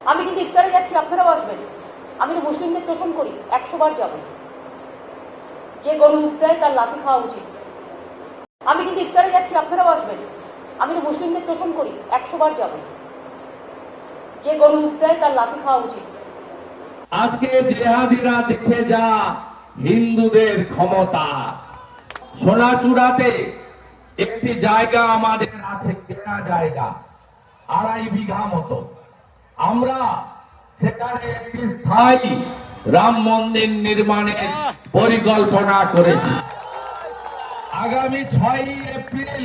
আমি কিন্তু ইফতারে যাচ্ছি, আপনারাও আসবেন। আমি তো মুসলিমদের তোষণ করি, একশো বার যাব। যে গরু দেয়, তার লাথি খাওয়া উচিত। আমি কিন্তু ইফতারে যাচ্ছি, আপনারাও আসবেন। আমি তো মুসলিমদের তোষণ করি, একশো বার যাব। যে গরু দেয়, তার লাথি খাওয়া উচিত। আজকে জেহাদিরা দেখে যা, হিন্দুদের ক্ষমতা। সোনাচূড়াতে একটি জায়গা আমাদের আছে, কেনা জায়গা, আড়াই বিঘা মতো। আমরা সেখানে একটি স্থায়ী রাম মন্দির নির্মাণের পরিকল্পনা করেছি। আগামী ছয়ই এপ্রিল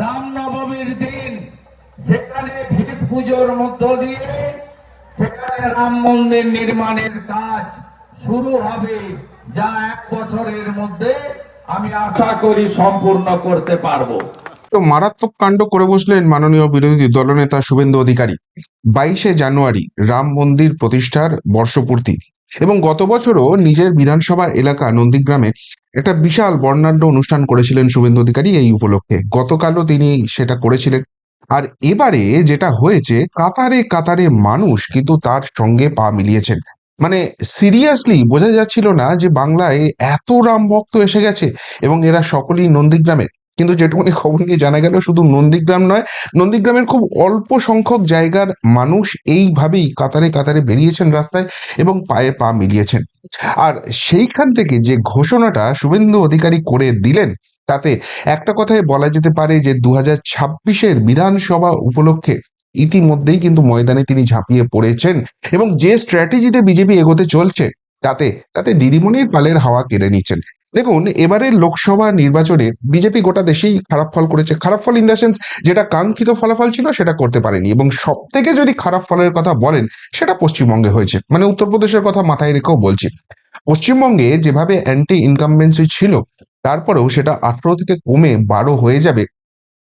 রামনবমীর দিন সেখানে ভিত পুজোর মধ্য দিয়ে সেখানে রাম মন্দির নির্মাণের কাজ শুরু হবে যা এক বছরের মধ্যে আমি আশা করি সম্পূর্ণ করতে পারব। তো মারাত্মক কাণ্ড করে বসলেন মাননীয় বিরোধী দলনেতা শুভেন্দু অধিকারী। বাইশে জানুয়ারি রাম মন্দির প্রতিষ্ঠার বর্ষপূর্তি এবং গত বছরও নিজের বিধানসভা এলাকা নন্দীগ্রামে একটা বিশাল বর্ণাঢ্য অনুষ্ঠান করেছিলেন শুভেন্দু অধিকারী এই উপলক্ষে। গতকালও তিনি সেটা করেছিলেন। আর এবারে যেটা হয়েছে, কাতারে কাতারে মানুষ কিন্তু তার সঙ্গে পা মিলিয়েছেন। মানে সিরিয়াসলি বোঝা যাচ্ছিল না যে বাংলায় এত রাম ভক্ত এসে গেছে এবং এরা সকলেই নন্দীগ্রামে কিন্তু যেটুকুনি খবর নিয়ে জানা গেল শুধু নন্দীগ্রাম নয়, নন্দীগ্রামের খুব অল্প সংখ্যক জায়গার মানুষ এইভাবেই কাতারে কাতারে বেরিয়েছেন রাস্তায় এবং পায়ে পা মিলিয়েছেন। আর সেইখান থেকে যে ঘোষণাটা শুভেন্দু অধিকারী করে দিলেন, তাতে একটা কথায় বলা যেতে পারে যে দু হাজার ছাব্বিশের বিধানসভা উপলক্ষে ইতিমধ্যেই কিন্তু ময়দানে তিনি ঝাঁপিয়ে পড়েছেন এবং যে স্ট্র্যাটেজিতে বিজেপি এগোতে চলছে, তাতে তাতে দিদিমণির পালের হাওয়া কেড়ে নিচ্ছেন। দেখুন, এবারের লোকসভা নির্বাচনে বিজেপি গোটা দেশেই খারাপ ফল করেছে। খারাপ ফল ইন দ্য সেন্স যেটা কাঙ্ক্ষিত ফলাফল ছিল সেটা করতে পারেনি এবং সব থেকে যদি খারাপ ফলের কথা বলেন, সেটা পশ্চিমবঙ্গে হয়েছে। মানে উত্তরপ্রদেশের কথা মাথায় রেখেও বলছি। পশ্চিমবঙ্গে যেভাবে অ্যান্টি ইনকামবেন্সি ছিল, তারপরেও সেটা আঠারো থেকে কমে বারো হয়ে যাবে,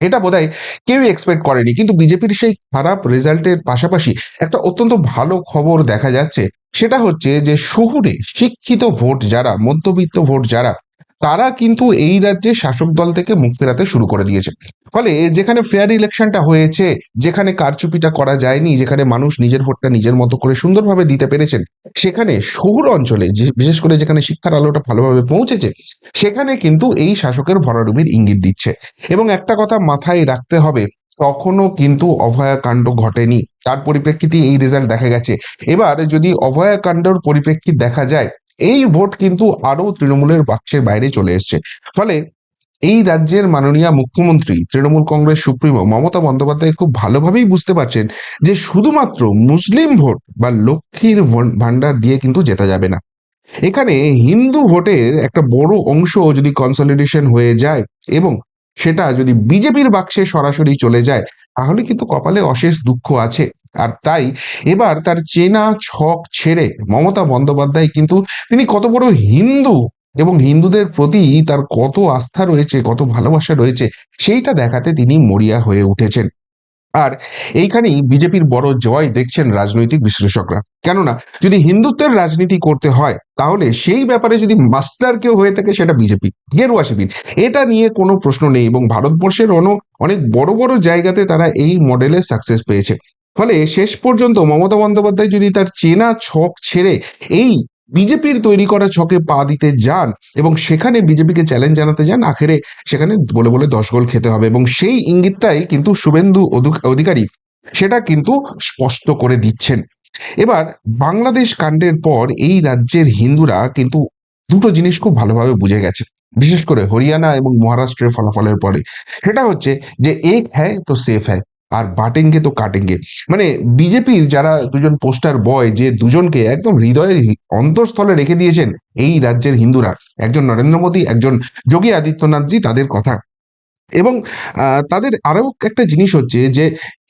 এটা বোধহয় কেউই এক্সপেক্ট করেনি। কিন্তু বিজেপির সেই খারাপ রেজাল্টের পাশাপাশি একটা অত্যন্ত ভালো খবর দেখা যাচ্ছে। সেটা হচ্ছে যে শহুরে শিক্ষিত ভোট যারা, মধ্যবিত্ত ভোট যারা, তারা কিন্তু এই রাজ্যে শাসক দল থেকে মুখ ফেরাতে শুরু করে দিয়েছে। ফলে যেখানে ফেয়ার ইলেকশনটা হয়েছে, যেখানে কারচুপিটা করা যায়নি, যেখানে মানুষ নিজের ভোটটা নিজের মতো করে সুন্দরভাবে দিতে পেরেছেন, সেখানে শহুর অঞ্চলে বিশেষ করে যেখানে শিক্ষার আলোটা ভালোভাবে পৌঁছেছে, সেখানে কিন্তু এই শাসকের ভরাডুবির ইঙ্গিত দিচ্ছে। এবং একটা কথা মাথায় রাখতে হবে তখনও কিন্তু অভয়াকাণ্ড ঘটেনি। তার পরিপ্রেক্ষিতে এই রেজাল্ট দেখা গেছে। এবার যদি অভয়াকাণ্ডর পরিপ্রেক্ষিত দেখা যায়, এই ভোট কিন্তু আরও তৃণমূলের বাক্সের বাইরে চলে এসছে। ফলে এই রাজ্যের মাননীয় মুখ্যমন্ত্রী, তৃণমূল কংগ্রেস সুপ্রিমো মমতা বন্দ্যোপাধ্যায় খুব ভালোভাবেই বুঝতে পারছেন যে শুধুমাত্র মুসলিম ভোট বা লক্ষ্মীর ভান্ডার দিয়ে কিন্তু জেতা যাবে না। এখানে হিন্দু ভোটের একটা বড় অংশ যদি কনসলিডেশন হয়ে যায় এবং সেটা যদি বিজেপির বাক্সে সরাসরি চলে যায়, তাহলে কিন্তু কপালে অশেষ দুঃখ আছে। আর তাই এবার তার চেনা ছক ছেড়ে মমতা বন্দ্যোপাধ্যায় কিন্তু তিনি কত বড় হিন্দু এবং হিন্দুদের প্রতি তার কত আস্থা রয়েছে, কত ভালোবাসা রয়েছে, সেইটা দেখাতে তিনি মরিয়া হয়ে উঠেছেন। আর এইখানেই বিজেপির বড় জয় দেখছেন রাজনৈতিক বিশ্লেষকরা। কেননা, যদি হিন্দুত্বের রাজনীতি করতে হয়, তাহলে সেই ব্যাপারে যদি মাস্টার কেউ হয়ে থাকে সেটা বিজেপি। গেরুয়া শিবির। এটা নিয়ে কোনো প্রশ্ন নেই এবং ভারতবর্ষের অন্য অনেক বড় বড় জায়গাতে তারা এই মডেলে সাকসেস পেয়েছে। ফলে শেষ পর্যন্ত মমতা বন্দ্যোপাধ্যায় যদি তার চেনা ছক ছেড়ে এই বিজেপির তৈরি করা ছকে পা দিতে যান এবং সেখানে বিজেপিকে চ্যালেঞ্জ জানাতে যান, আখেরে সেখানে বলে বলে দশ গোল খেতে হবে এবং সেই ইঙ্গিতটাই কিন্তু শুভেন্দু অধু- অধিকারী সেটা কিন্তু স্পষ্ট করে দিচ্ছেন। এবার বাংলাদেশ কাণ্ডের পর এই রাজ্যের হিন্দুরা কিন্তু দুটো জিনিস খুব ভালোভাবে বুঝে গেছে। বিশেষ করে হরিয়ানা এবং মহারাষ্ট্রের ফলাফলের পরে। সেটা হচ্ছে যে, এক হ্যায় তো সেফ হ্যায়। আর বাটেঙ্গে তো কাটেঙ্গে। মানে বিজেপির যারা দুজন পোস্টার বয় যে দুজনকে একদম হৃদয়ের অন্তঃস্থলে রেখে দিয়েছেন এই রাজ্যের হিন্দুরা, একজন নরেন্দ্র মোদী, একজন যোগী আদিত্যনাথজি তাদের কথা। এবং তাদের আরও একটা জিনিস হচ্ছে যে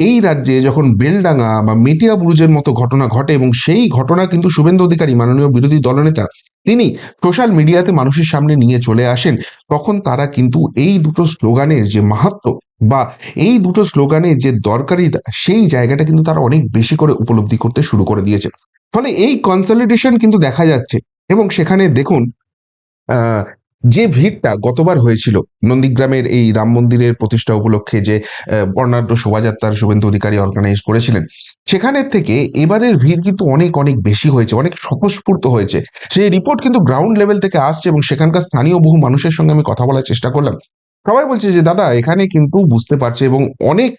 এই রাজ্যে যখন বেলডাঙ্গা বা মেটিয়া বুরুজের মতো ঘটনা ঘটে এবং সেই ঘটনা কিন্তু শুভেন্দু অধিকারী, মাননীয় বিরোধী দলনেতা, তিনি সোশ্যাল মিডিয়াতে মানুষের সামনে নিয়ে চলে আসেন, তখন তারা কিন্তু এই দুটো স্লোগানের যে মাহাত্ম বা এই দুটো স্লোগানের যে দরকারিতা সেই জায়গাটা কিন্তু তারা অনেক বেশি করে উপলব্ধি করতে শুরু করে দিয়েছে। ফলে এই কনসলিডেশন কিন্তু দেখা যাচ্ছে এবং সেখানে দেখুন যে ভিড়টা গতবার হয়েছিল, নন্দীগ্রামের এই রাম মন্দিরের প্রতিষ্ঠা উপলক্ষে যে বর্ণাঢ্য শোভাযাত্রার শুভেন্দু অধিকারী অর্গানাইজ করেছিলেন সেখানের থেকে এবারের ভিড় কিন্তু অনেক অনেক বেশি হয়েছে, অনেক স্বতঃস্ফূর্ত হয়েছে। সেই রিপোর্ট কিন্তু গ্রাউন্ড লেভেল থেকে আসছে এবং সেখানকার স্থানীয় বহু মানুষের সঙ্গে আমি কথা বলার চেষ্টা করলাম। সবাই বলছে যে, দাদা, এখানে কিন্তু বুঝতে পারছে এবং অনেক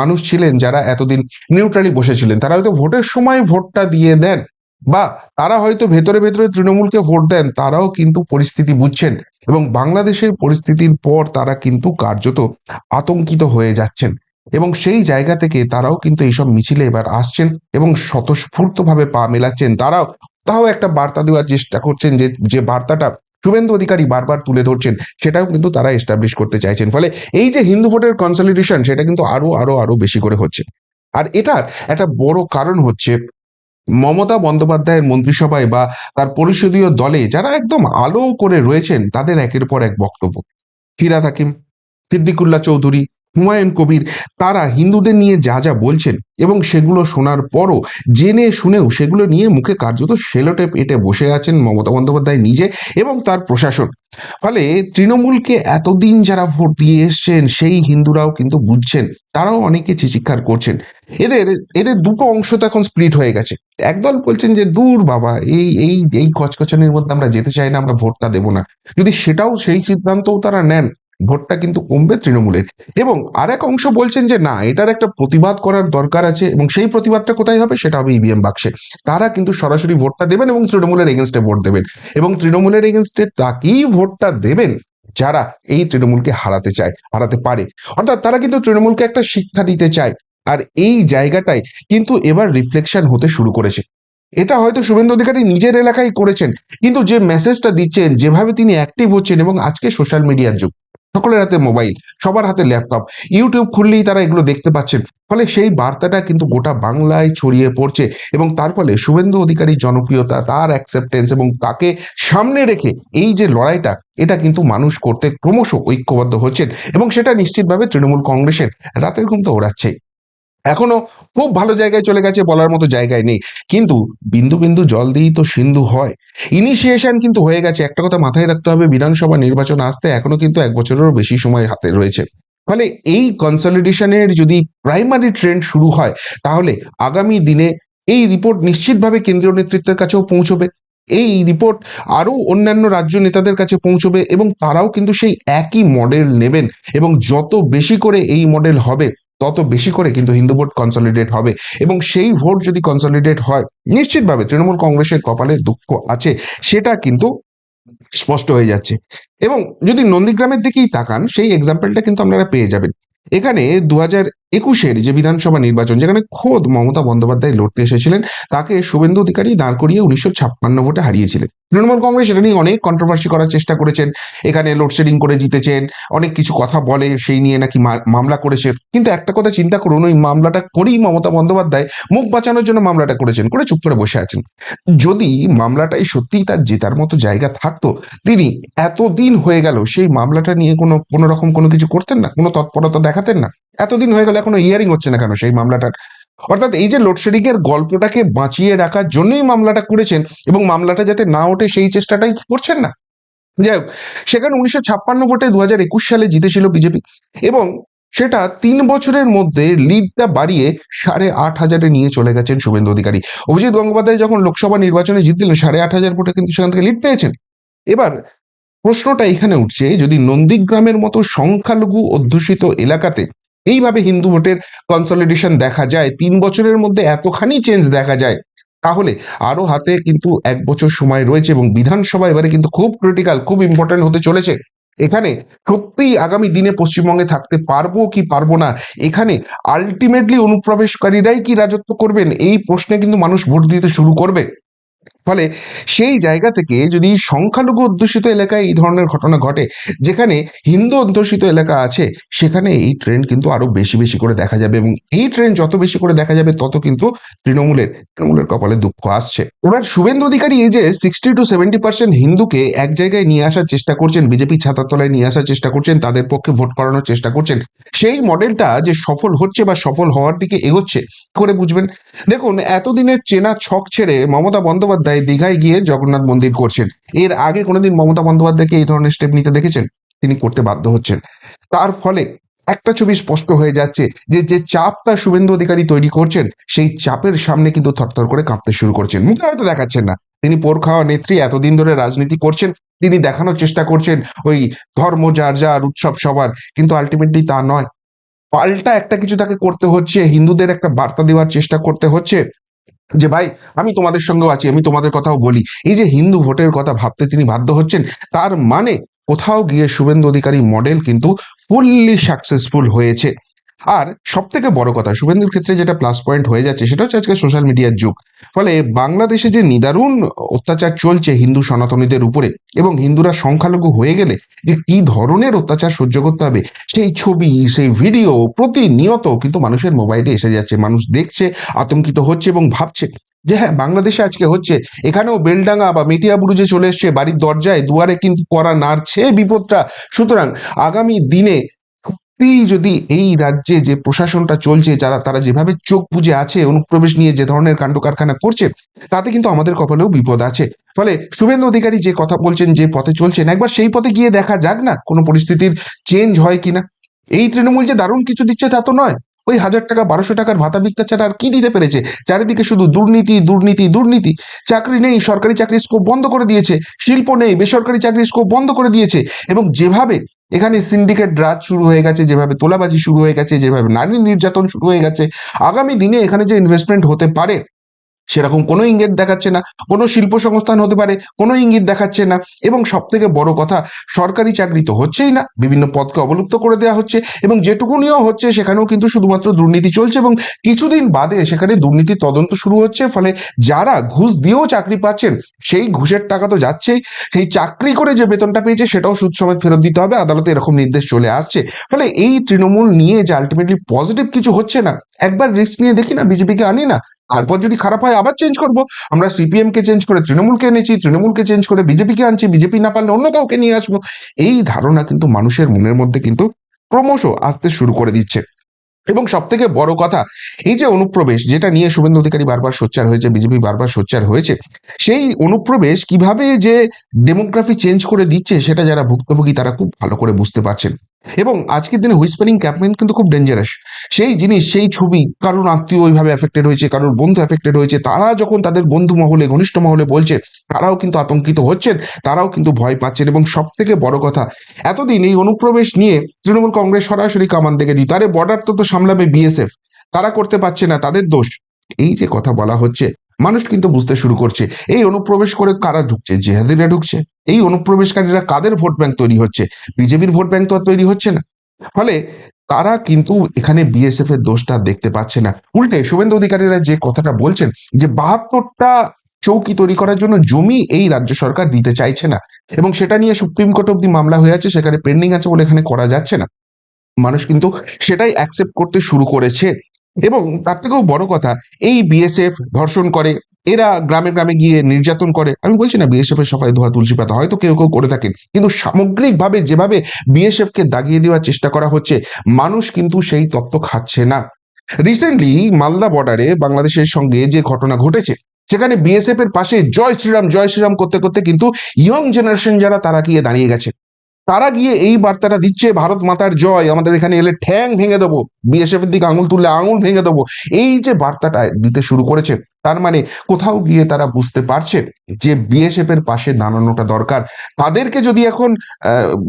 মানুষ ছিলেন যারা এতদিন নিউট্রালি বসেছিলেন। তারা হয়তো ভোটের সময় ভোটটা দিয়ে দেন বা তারা হয়তো ভেতরে ভেতরে তৃণমূলকে ভোট দেন, তারাও কিন্তু পরিস্থিতি বুঝছেন এবং বাংলাদেশের পরিস্থিতির পর তারা কিন্তু কার্যত আতঙ্কিত হয়ে যাচ্ছেন এবং সেই জায়গা থেকে তারাও কিন্তু এইসব মিছিলে এবার আসছেন এবং স্বতঃস্ফূর্তভাবে পা মেলাচ্ছেন। তারাও, তাও একটা বার্তা দেওয়ার চেষ্টা করছেন যে যে বার্তাটা শুভেন্দু অধিকারী বারবার তুলে ধরছেন, সেটাও কিন্তু তারা এস্টাবলিশ করতে চাইছেন। ফলে এই যে হিন্দু ভোটের কনসলিডেশন সেটা কিন্তু আরও আরও আরও বেশি করে হচ্ছে। আর এটার একটা বড় কারণ হচ্ছে মমতা বন্দ্যোপাধ্যায়ের মন্ত্রিসভায় বা তার পরিষদীয় দলে যারা একদম আলো করে রয়েছেন, তাদের একের পর এক বক্তব্য। ফিরা থাকিম সিদ্দিকুল্লাহ চৌধুরী হুমায়ুন কবির, তারা হিন্দুদের নিয়ে যা যা বলছেন এবং সেগুলো শোনার পরও জেনে শুনেও সেগুলো নিয়ে মুখে কার্যত সেলোটেপ এটে বসে আছেন মমতা বন্দ্যোপাধ্যায় নিজে এবং তার প্রশাসন। ফলে তৃণমূলকে এতদিন যারা ভোট দিয়ে এসছেন, সেই হিন্দুরাও কিন্তু বুঝছেন, তারাও অনেকে চিচিৎকার করছেন। এদের এদের দুটো অংশ তো এখন স্প্লিট হয়ে গেছে। একদল বলছেন যে, দূর বাবা, এই এই এই কচকচানির মধ্যে আমরা যেতে চাই না, আমরা ভোটটা দেবো না। যদি সেটাও সেই সিদ্ধান্তও তারা নেন ভোটটা কিন্তু কমবে তৃণমূলের। এবং আর এক অংশ বলছেন যে, না, এটার একটা প্রতিবাদ করার দরকার আছে এবং সেই প্রতিবাদটা কোথায় হবে? সেটা হবে ইভিএম বাক্সে। তারা কিন্তু সরাসরি ভোটটা দেবেন এবং তৃণমূলের এগেনস্টে ভোট দেবেন। এবং তৃণমূলের এগেনস্টে তাকেই ভোটটা দেবেন যারা এই তৃণমূলকে হারাতে চায়, হারাতে পারে। অর্থাৎ তারা কিন্তু তৃণমূলকে একটা শিক্ষা দিতে চায়। আর এই জায়গাটায় কিন্তু এবার রিফ্লেকশন হতে শুরু করেছে। এটা হয়তো শুভেন্দু অধিকারী নিজের এলাকায় করেছেন। কিন্তু যে মেসেজটা দিচ্ছেন, যেভাবে তিনি অ্যাক্টিভ হচ্ছেন এবং আজকে সোশ্যাল মিডিয়ার যুগ সকলের হাতে মোবাইল সবার হাতে ল্যাপটপ ইউটিউব খুললেই তারা এগুলো দেখতে পাচ্ছেন। ফলে সেই বার্তাটা কিন্তু গোটা বাংলায় ছড়িয়ে পড়ছে এবং তার ফলে শুভেন্দু অধিকারীর জনপ্রিয়তা, তার অ্যাকসেপ্টেন্স এবং তাকে সামনে রেখে এই যে লড়াইটা, এটা কিন্তু মানুষ করতে ক্রমশ ঐক্যবদ্ধ হচ্ছেন এবং সেটা নিশ্চিতভাবে তৃণমূল কংগ্রেসের রাতের ঘুম তো ওড়াচ্ছে এখনও খুব ভালো জায়গায় চলে গেছে বলার মতো জায়গায় নেই। কিন্তু বিন্দু বিন্দু জল দিয়েই তো সিন্ধু হয়। ইনিশিয়েশন কিন্তু হয়ে গেছে। একটা কথা মাথায় রাখতে হবে, বিধানসভা নির্বাচন আসতে এখনও কিন্তু এক বছরেরও বেশি সময় হাতে রয়েছে। ফলে এই কনসলিডেশনের যদি প্রাইমারি ট্রেন্ড শুরু হয়, তাহলে আগামী দিনে এই রিপোর্ট নিশ্চিতভাবে কেন্দ্রীয় নেতৃত্বের কাছেও পৌঁছবে। এই রিপোর্ট আরও অন্যান্য রাজ্য নেতাদের কাছে পৌঁছবে এবং তারাও কিন্তু সেই একই মডেল নেবেন এবং যত বেশি করে এই মডেল হবে তত বেশি করে কিন্তু হিন্দু ভোট কনসলিডেট হবে এবং সেই ভোট যদি কনসলিডেট হয়, নিশ্চিতভাবে তৃণমূল কংগ্রেসের কপালে দুঃখ আছে, সেটা কিন্তু স্পষ্ট হয়ে যাচ্ছে। এবং যদি নন্দীগ্রামের দিকেই তাকান, সেই এক্সাম্পলটা কিন্তু আপনারা পেয়ে যাবেন। এখানে দু হাজার একুশের যে বিধানসভা নির্বাচন, যেখানে খোদ মমতা বন্দ্যোপাধ্যায় লড়তে এসেছিলেন, তাকে শুভেন্দু অধিকারী দাঁড় করিয়ে উনিশশো ছাপ্পান্ন ভোটে হারিয়েছিলেন। তৃণমূল কংগ্রেস এটা নিয়ে অনেক কন্ট্রোভার্সি করার চেষ্টা করেছেন। এখানে লোডশেডিং করে জিতেছেন, অনেক কিছু কথা বলে সেই নিয়ে নাকি মামলা করেছে। কিন্তু একটা কথা চিন্তা করুন, ওই মামলাটা করেই মমতা বন্দ্যোপাধ্যায় মুখ বাঁচানোর জন্য মামলাটা করেছেন, করে চুপ করে বসে আছেন। যদি মামলাটাই সত্যিই তার জেতার মতো জায়গা থাকতো, তিনি এতদিন হয়ে গেল, সেই মামলাটা নিয়ে কোনো কোনো রকম কোনো কিছু করতেন না? কোনো তৎপরতা দেখাতেন না? এতদিন হয়ে গেল, এখনও হিয়ারিং হচ্ছে না কেন সেই মামলাটার? অর্থাৎ এই যে লোডশেডিং এর গল্পটাকে বাঁচিয়ে রাখার জন্যই মামলাটা করেছেন এবং মামলাটা যাতে না ওঠে সেই চেষ্টাটাই করছেন না। যাই হোক, সেখানে উনিশশো ছাপ্পান্ন ভোটে দু হাজার একুশ সালে জিতেছিল বিজেপি এবং সেটা তিন বছরের মধ্যে লিডটা বাড়িয়ে সাড়ে আট হাজারে নিয়ে চলে গেছেন শুভেন্দু অধিকারী। অভিজিৎ গঙ্গোপাধ্যায় যখন লোকসভা নির্বাচনে জিতলেন, সাড়ে আট হাজার ভোটে কিন্তু সেখান থেকে লিড পেয়েছেন। এবার প্রশ্নটা এখানে উঠছে, যদি নন্দীগ্রামের মতো সংখ্যালঘু অধ্যুষিত এলাকাতে এইভাবে হিন্দু ভোটের কনসলিডেশন দেখা যায়, তিন বছরের মধ্যে এতখানি চেঞ্জ দেখা যায়। তাহলে আরও হাতে কিন্তু এক বছর সময় রয়েছে এবং বিধানসভা এবারে কিন্তু খুব ক্রিটিক্যাল খুব ইম্পর্টেন্ট হতে চলেছে। এখানে সত্যিই আগামী দিনে পশ্চিমবঙ্গে থাকতে পারব কি পারব না, এখানে আলটিমেটলি অনুপ্রবেশকারীরাই কি রাজত্ব করবেন, এই প্রশ্নে কিন্তু মানুষ ভোট দিতে শুরু করবে। ফলে সেই জায়গা থেকে যদি সংখ্যালঘু অধ্যুষিত এলাকায় এই ধরনের ঘটনা ঘটে, যেখানে হিন্দু অধ্যুষিত এলাকা আছে, সেখানে এই ট্রেন্ড কিন্তু আরও বেশি বেশি করে দেখা যাবে এবং এই ট্রেন্ড যত বেশি করে দেখা যাবে, তত কিন্তু তৃণমূলের তৃণমূলের কপালে দুঃখ আসছে। এবার শুভেন্দু অধিকারী এই যে সিক্সটি টু সেভেন্টি পার্সেন্ট হিন্দুকে এক জায়গায় নিয়ে আসার চেষ্টা করছেন, বিজেপি ছাতার তলায় নিয়ে আসার চেষ্টা করছেন, তাদের পক্ষে ভোট করানোর চেষ্টা করছেন, সেই মডেলটা যে সফল হচ্ছে বা সফল হওয়ার দিকে এগোচ্ছে করে বুঝবেন? দেখুন, এতদিনের চেনা ছক ছেড়ে মমতা বন্দ্যোপাধ্যায় বন্দ্যোপাধ্যায় দীঘায় গিয়ে জগন্নাথ মন্দির করছেন। এর আগে কোনোদিন মমতা বন্দ্যোপাধ্যায়কে এই ধরনের স্টেপ নিতে দেখেছেন? তিনি করতে বাধ্য হচ্ছেন। তার ফলে একটা ছবি স্পষ্ট হয়ে যাচ্ছে যে যে চাপটা শুভেন্দু অধিকারী তৈরি করছেন, সেই চাপের সামনে কিন্তু থরথর করে কাঁপতে শুরু করছেন। মুখে হয়তো দেখাচ্ছেন না। তিনি পোর খাওয়া নেত্রী, এতদিন ধরে রাজনীতি করছেন, তিনি দেখানোর চেষ্টা করছেন ওই ধর্ম, যার যার উৎসব সবার, কিন্তু আলটিমেটলি তা নয়। পাল্টা একটা কিছু তাকে করতে হচ্ছে, হিন্দুদের একটা বার্তা দেওয়ার চেষ্টা করতে হচ্ছে। যে ভাই, আমি তোমাদের সঙ্গেও আছি, আমি তোমাদের কথাও বলি। এই যে হিন্দু ভোটের কথা ভাবতে তিনি বাধ্য হচ্ছেন, তার মানে কোথাও গিয়ে শুভেন্দু অধিকারী মডেল কিন্তু ফুললি সাকসেসফুল হয়েছে। আর সব থেকে বড় কথা, শুভেন্দুর ক্ষেত্রে যেটা প্লাস পয়েন্ট হয়ে যাচ্ছে সেটা হচ্ছে আজকে সোশ্যাল মিডিয়ার যুগ। ফলে বাংলাদেশে যে নিদারুণ অত্যাচার চলছে হিন্দু সনাতনীদের উপরে এবং হিন্দুরা সংখ্যালঘু হয়ে গেলে যে কি ধরনের অত্যাচার সহ্য করতে হবে, সেই ছবি, সেই ভিডিও প্রতিনিয়ত কিন্তু মানুষের মোবাইলে এসে যাচ্ছে। মানুষ দেখছে, আতঙ্কিত হচ্ছে এবং ভাবছে যে হ্যাঁ বাংলাদেশে আজকে হচ্ছে, এখানেও বেলডাঙ্গা বা মেটিয়াবুরুজে চলে এসছে, বাড়ির দরজায় দুয়ারে কিন্তু করা নাড়ছে বিপদটা। সুতরাং আগামী দিনে সত্যি যদি এই রাজ্যে যে প্রশাসনটা চলছে, যারা, তারা যেভাবে চোখ বুজে আছে, অনুপ্রবেশ নিয়ে যে ধরনের কাণ্ড কারখানা করছে, তাতে কিন্তু আমাদের কপালেও বিপদ আছে। ফলে শুভেন্দু অধিকারী যে কথা বলছেন, যে পথে চলছেন, একবার সেই পথে গিয়ে দেখা যাক না, কোনো পরিস্থিতির চেঞ্জ হয় কিনা। এই তৃণমূল যে দারুণ কিছু দিচ্ছে তা তো নয়। ওই হাজার টাকা, বারোশো টাকার ভাতা ভিক্ষা ছাড়া আর কি দিতে পেরেছে? চারিদিকে শুধু দুর্নীতি দুর্নীতি দুর্নীতি। চাকরি নেই, সরকারি চাকরির স্কোপ বন্ধ করে দিয়েছে। শিল্প নেই, বেসরকারি চাকরির স্কোপ বন্ধ করে দিয়েছে। এবং যেভাবে এখানে সিন্ডিকেট রাজ শুরু হয়ে গেছে, যেভাবে তোলাবাজি শুরু হয়ে গেছে, যেভাবে নারী নির্যাতন শুরু হয়ে গেছে। আগামী দিনে এখানে যে ইনভেস্টমেন্ট হতে পারে সেরকম কোনো ইঙ্গিত দেখাচ্ছে না, কোনো শিল্প সংস্থান হতে পারে, কোনো ইঙ্গিত দেখাচ্ছে না এবং সব থেকে বড় কথা সরকারি চাকরি তো হচ্ছেই না, বিভিন্ন পদকে অবলুপ্ত করে দেওয়া হচ্ছে এবং যেটুকুনিও হচ্ছে সেখানেও কিন্তু শুধুমাত্র দুর্নীতি চলছে এবং কিছুদিন বাদে সেখানে দুর্নীতির তদন্ত শুরু হচ্ছে, ফলে যারা ঘুষ দিয়েও চাকরি পাচ্ছেন সেই ঘুষের টাকা তো যাচ্ছেই, সেই চাকরি করে যে বেতনটা পেয়েছে সেটাও সুদ সমেত ফেরত দিতে হবে, আদালতে এরকম নির্দেশ চলে আসছে, ফলে এই তৃণমূল নিয়ে যে আলটিমেটলি পজিটিভ কিছু হচ্ছে না, একবার রিস্ক নিয়ে দেখি না, বিজেপিকে আনি না তারপর যদি খারাপ হয়, আবার চেঞ্জ করব। আমরা সিপিএম কে চেঞ্জ করে তৃণমূলকে এনেছি, তৃণমূলকে চেঞ্জ করে বিজেপিকে আনছি বিজেপি না পারলে অন্য কাউকে নিয়ে আসব। এই ধারণা কিন্তু মানুষের মনের মধ্যে কিন্তু ক্রমশ আসতে শুরু করে দিচ্ছে। এবং সব থেকে বড় কথা, এই যে অনুপ্রবেশ, যেটা নিয়ে শুভেন্দু অধিকারী বারবার সোচ্চার হয়েছে বিজেপি বারবার সোচ্চার হয়েছে, সেই অনুপ্রবেশ কীভাবে যে ডেমোগ্রাফি চেঞ্জ করে দিচ্ছে, সেটা যারা ভুক্তভোগী, তারা খুব ভালো করে বুঝতে পারছেন। এবং আজকের দিনে হুইসপারিং ক্যাম্পেইন কিন্তু খুব ডেঞ্জারাস সেই জিনিস, সেই ছবি কারোর আত্মীয় ওইভাবে এফেক্টেড হয়েছে, কারোর বন্ধু এফেক্টেড হয়েছে, তারা যখন তাদের বন্ধু মহলে, ঘনিষ্ঠ মহলে বলছে, তারাও কিন্তু আতঙ্কিত হচ্ছেন, তারাও কিন্তু ভয় পাচ্ছেন এবং সব থেকে বড় কথা, এতদিন এই অনুপ্রবেশ নিয়ে তৃণমূল কংগ্রেস সরাসরি কামান দেখে দিত, আরে বর্ডার তো তো সামলাবে বিএসএফ তারা করতে পারছে না, তাদের দোষ। এই যে কথা বলা হচ্ছে মানুষ কিন্তু বুঝতে শুরু করছে, এই অনুপ্রবেশ করে কারা ঢুকছে? জেহাদিরা ঢুকছে। এই অনুপ্রবেশকারীরা কাদের ভোট ব্যাংক তৈরি হচ্ছে? বিজেপির ভোট ব্যাংক তো আর তৈরি হচ্ছে না। ফলে তারা কিন্তু এখানে বিএসএফ এর দোষটা দেখতে পাচ্ছে না। উল্টে শুভেন্দু অধিকারীরা যে কথাটা বলছেন, যে বাহাত্তরটা চৌকি তৈরি করার জন্য জমি এই রাজ্য সরকার দিতে চাইছে না। এবং সেটা নিয়ে সুপ্রিম কোর্ট অব্দি মামলা হয়ে আছে, সেখানে পেন্ডিং আছে বলে এখানে করা যাচ্ছে না। মানুষ কিন্তু সেটাই অ্যাকসেপ্ট করতে শুরু করেছে। এবং তার থেকেও বড় কথা, এই বিএসএফ ধর্ষণ করে, এরা গ্রামে গ্রামে গিয়ে নির্যাতন করে। আমি বলছি না বিএসএফ এর সবাই ধোয়া তুলসী পাতা, হয়তো কেউ কেউ করে থাকেন। কিন্তু সামগ্রিকভাবে যেভাবে বিএসএফ কে দাগিয়ে দেওয়ার চেষ্টা করা হচ্ছে, মানুষ কিন্তু সেই তত্ত্ব খাচ্ছে না। রিসেন্টলি মালদা বর্ডারে বাংলাদেশের সঙ্গে যে ঘটনা ঘটেছে, সেখানে বিএসএফ এর পাশে জয় শ্রীরাম জয় শ্রীরাম করতে করতে কিন্তু ইয়ং জেনারেশন যারা, তারা গিয়ে দাঁড়িয়ে গেছে। তারা গিয়ে এই বার্তাটা দিচ্ছে, ভারত মাতার জয়, আমাদের এখানে এলে ঠ্যাং ভেঙে দেবো বিএসএফ এর দিকে আঙুল তুললে আঙুল ভেঙে দেবো। এই যে বার্তাটা দিতে শুরু করেছে, তার মানে কোথাও গিয়ে তারা বুঝতে পারছে যে বিএসএফ এর পাশে দাঁড়ানোটা দরকার। তাদেরকে যদি এখন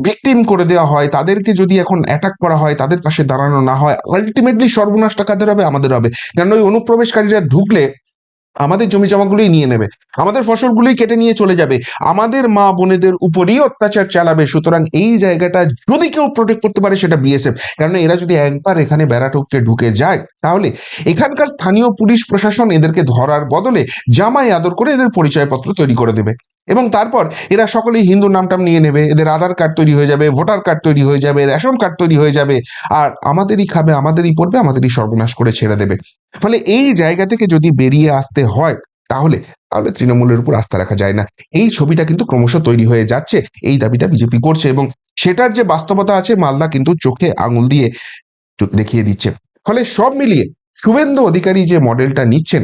ভিকটিম করে দেওয়া হয়, তাদেরকে যদি এখন অ্যাটাক করা হয়, তাদের পাশে দাঁড়ানো না হয় আলটিমেটলি সর্বনাশটা কাদের হবে? আমাদের হবে। কারণ ওই অনুপ্রবেশকারীরা ঢুকলে আমাদের জমি জমাগুলোই নিয়ে নেবে, আমাদের ফসলগুলোই কেটে নিয়ে চলে যাবে, আমাদের মা বোনেদের উপরই অত্যাচার চালাবে, সুতরাং এই জায়গাটা যদি কেউ প্রোটেক্ট করতে পারে সেটা বিএসএফ কারণ এরা যদি একবার এখানে বেড়াটককে ঢুকে যায়, তাহলে এখানকার স্থানীয় পুলিশ প্রশাসন এদেরকে ধরার বদলে জামাই আদর করে এদের পরিচয়পত্র তৈরি করে দেবে। এবং তারপর এরা সকলেই হিন্দু নামটাম নিয়ে নেবে, এদের আধার কার্ড তৈরি হয়ে যাবে, ভোটার কার্ড তৈরি হয়ে যাবে, রেশন কার্ড তৈরি হয়ে যাবে, আর আমাদেরই খাবে, আমাদেরই পড়বে, আমাদেরই সর্বনাশ করে ছেড়ে দেবে। ফলে এই জায়গা থেকে যদি বেরিয়ে আসতে হয়, তাহলে তাহলে তৃণমূলের উপর আস্থা রাখা যায় না। এই ছবিটা কিন্তু ক্রমশ তৈরি হয়ে যাচ্ছে, এই দাবিটা বিজেপি করছে এবং সেটার যে বাস্তবতা আছে, মালদা কিন্তু চোখে আঙুল দিয়ে দেখিয়ে দিচ্ছে। ফলে সব মিলিয়ে শুভেন্দু অধিকারী যে মডেলটা নিচ্ছেন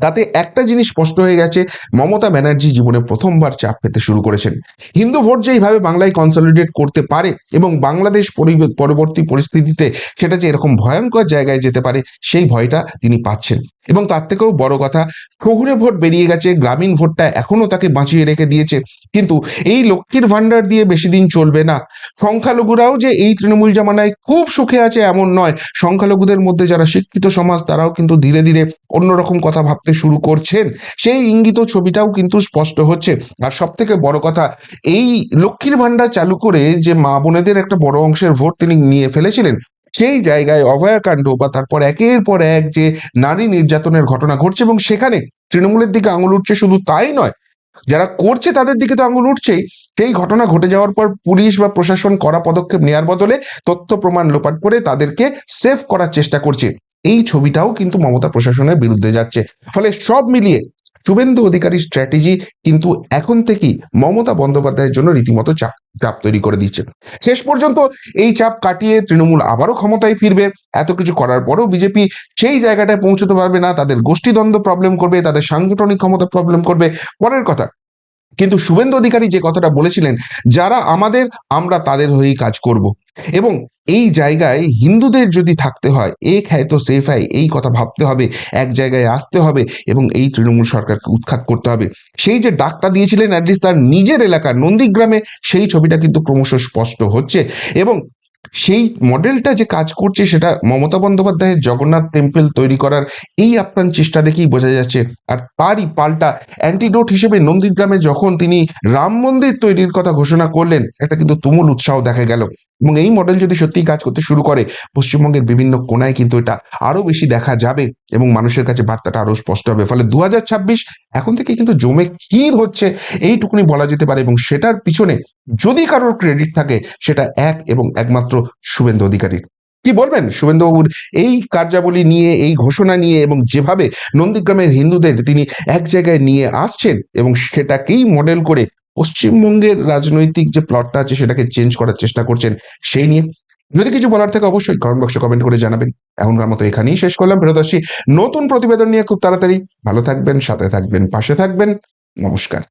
তাতে একটা জিনিস স্পষ্ট হয়ে গেছে, মমতা ব্যানার্জি জীবনে প্রথমবার চাপ পেতে শুরু করেছেন। হিন্দু ভোট যে এইভাবে বাংলায় কনসলিডেট করতে পারে এবং বাংলাদেশ পরিবে- পরবর্তী পরিস্থিতিতে সেটা যে এরকম ভয়ঙ্কর জায়গায় যেতে পারে, সেই ভয়টা তিনি পাচ্ছেন। এবং তার থেকেও বড় কথা শহুরে ভোট বেরিয়ে গেছে, গ্রামীণ ভোটটা এখনও তাকে বাঁচিয়ে রেখে দিয়েছে। কিন্তু এই লক্ষ্মীর ভান্ডার দিয়ে বেশি দিন চলবে না। সংখ্যালঘুরাও যে এই তৃণমূল জামানায় খুব সুখে আছে এমন নয়। সংখ্যালঘুদের মধ্যে যারা শিক্ষিত সমাজ, তারাও কিন্তু ধীরে ধীরে অন্যরকম কথা ভাবতে শুরু করছেন। সেই ইঙ্গিত ছবিটাও কিন্তু স্পষ্ট হচ্ছে। আর সব থেকে বড় কথা, এই লক্ষ্মীর ভান্ডার চালু করে যে মা বোনেদের একটা বড় অংশের ভোট তিনি নিয়ে ফেলেছিলেন সেই জায়গায় অভয়াকাণ্ড বা তারপর একের পর এক যে নারী নির্যাতনের ঘটনা ঘটছে এবং সেখানে তৃণমূলের দিকে আঙুল উঠছে শুধু তাই নয়, যারা করছে তাদের দিকে তো আঙুল উঠছেই। সেই ঘটনা ঘটে যাওয়ার পর পুলিশ বা প্রশাসন করা পদক্ষেপ নেওয়ার বদলে তথ্য প্রমাণ লোপাট করে তাদেরকে সেভ করার চেষ্টা করছে। এই ছবিটাও কিন্তু মমতা প্রশাসনের বিরুদ্ধে যাচ্ছে। ফলে সব মিলিয়ে শুভেন্দু অধিকারী স্ট্র্যাটেজি কিন্তু এখন থেকেই মমতা বন্দ্যোপাধ্যায়ের জন্য রীতিমতো চাপ চাপ তৈরি করে দিচ্ছে। শেষ পর্যন্ত এই চাপ কাটিয়ে তৃণমূল আবারও ক্ষমতায় ফিরবে। এত কিছু করার পরেও বিজেপি সেই জায়গাটায় পৌঁছতে পারবে না। তাদের গোষ্ঠীদ্বন্দ্ব প্রবলেম করবে, তাদের সাংগঠনিক ক্ষমতা প্রবলেম করবে। পরের কথা কিন্তু শুভেন্দু অধিকারী যে কথাটা বলেছিলেন, যারা আমাদের, আমরা তাদের হয়েই কাজ করব। এবং এই জায়গায় হিন্দুদের যদি থাকতে হয় এক হ্যায় তো সেফ হয় এই কথা ভাবতে হবে, এক জায়গায় আসতে হবে এবং এই তৃণমূল সরকারকে উৎখাত করতে হবে। সেই যে ডাকটা দিয়েছিলেন অ্যাটলিস্ট তার নিজের এলাকার নন্দীগ্রামে, সেই ছবিটা কিন্তু ক্রমশ স্পষ্ট হচ্ছে। এবং সেই মডেলটা যে কাজ করছে সেটা মমতা বন্দ্যোপাধ্যায়ের জগন্নাথ টেম্পল তৈরি করার এই আপ্রাণ চেষ্টা দেখেই বোঝা যাচ্ছে। আর তারই পাল্টা অ্যান্টিডোট হিসেবে নন্দীগ্রামে যখন তিনি রাম মন্দির তৈরির কথা ঘোষণা করলেন, একটা কিন্তু তুমুল উৎসাহ দেখা গেল। এবং এই মডেল যদি সত্যিই কাজ করতে শুরু করে, পশ্চিমবঙ্গের বিভিন্ন কোনায় কিন্তু এটা আরও বেশি দেখা যাবে এবং মানুষের কাছে বার্তাটা আরও স্পষ্ট হবে। ফলে দু হাজার ছাব্বিশ এখন থেকে কিন্তু জমে ক্ষীর হচ্ছে, এইটুকুনি বলা যেতে পারে এবং সেটার পিছনে যদি কারোর ক্রেডিট থাকে, সেটা এক এবং একমাত্র শুভেন্দু অধিকারীর কি বলবেন? শুভেন্দুবাবুর এই কার্যাবলী নিয়ে, এই ঘোষণা নিয়ে এবং যেভাবে নন্দীগ্রামের হিন্দুদের তিনি এক জায়গায় নিয়ে আসছেন এবং সেটাকেই মডেল করে পশ্চিমবঙ্গের রাজনৈতিক যে প্লটটা আছে সেটাকে চেঞ্জ করার চেষ্টা করছেন, সেই নিয়ে। যদি কিছু বলার থেকে অবশ্যই কমেন্ট বক্সে কমেন্ট করে জানাবেন। এখনকার মতো এখানেই শেষ করলাম, ফেরত আসি নতুন প্রতিবেদন নিয়ে খুব তাড়াতাড়ি। ভালো থাকবেন, সাথে থাকবেন, পাশে থাকবেন। নমস্কার।